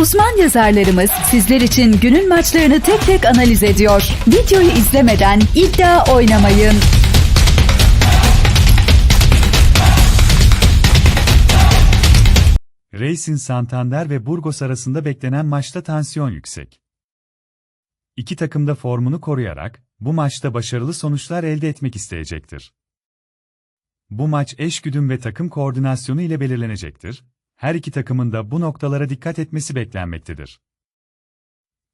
Uzman yazarlarımız sizler için günün maçlarını tek tek analiz ediyor. Videoyu izlemeden iddia oynamayın. Racing Santander ve Burgos arasında beklenen maçta tansiyon yüksek. İki takım da formunu koruyarak, bu maçta başarılı sonuçlar elde etmek isteyecektir. Bu maç eşgüdüm ve takım koordinasyonu ile belirlenecektir. Her iki takımın da bu noktalara dikkat etmesi beklenmektedir.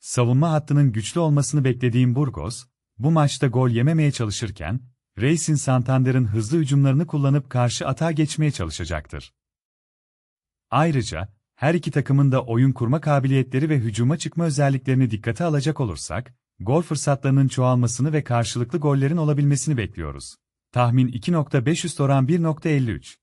Savunma hattının güçlü olmasını beklediğim Burgos, bu maçta gol yememeye çalışırken, Racing Santander'ın hızlı hücumlarını kullanıp karşı atağa geçmeye çalışacaktır. Ayrıca, her iki takımın da oyun kurma kabiliyetleri ve hücuma çıkma özelliklerini dikkate alacak olursak, gol fırsatlarının çoğalmasını ve karşılıklı gollerin olabilmesini bekliyoruz. Tahmin 2.5 üst oran 1.53.